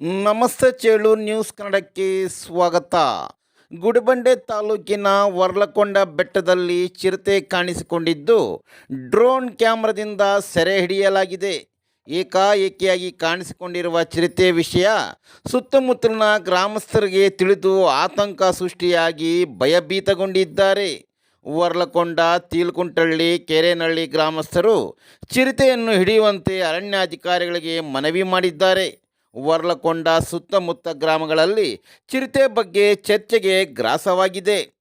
ನಮಸ್ತೆ ಚೇಳು ನ್ಯೂಸ್ ಕನ್ನಡಕ್ಕೆ ಸ್ವಾಗತ. ಗುಡಿಬಂಡೆ ತಾಲೂಕಿನ ವರ್ಲಕೊಂಡ ಬೆಟ್ಟದಲ್ಲಿ ಚಿರತೆ ಕಾಣಿಸಿಕೊಂಡಿದ್ದು ಡ್ರೋನ್ ಕ್ಯಾಮ್ರಾದಿಂದ ಸೆರೆ ಹಿಡಿಯಲಾಗಿದೆ. ಏಕಾಏಕಿಯಾಗಿ ಕಾಣಿಸಿಕೊಂಡಿರುವ ಚಿರತೆ ವಿಷಯ ಸುತ್ತಮುತ್ತಲಿನ ಗ್ರಾಮಸ್ಥರಿಗೆ ತಿಳಿದು ಆತಂಕ ಸೃಷ್ಟಿಯಾಗಿ ಭಯಭೀತಗೊಂಡಿದ್ದಾರೆ. ವರ್ಲಕೊಂಡ, ತೀಲ್ಕುಂಟಳ್ಳಿ ಕೆರೆನಳ್ಳಿ ಗ್ರಾಮಸ್ಥರು ಚಿರತೆಯನ್ನು ಹಿಡಿಯುವಂತೆ ಅರಣ್ಯಾಧಿಕಾರಿಗಳಿಗೆ ಮನವಿ ಮಾಡಿದ್ದಾರೆ. ವರ್ಲಕೊಂಡ ಸುತ್ತಮುತ್ತ ಗ್ರಾಮಗಳಲ್ಲಿ ಚಿರತೆ ಬಗ್ಗೆ ಚರ್ಚೆಗೆ ಗ್ರಾಸವಾಗಿದೆ.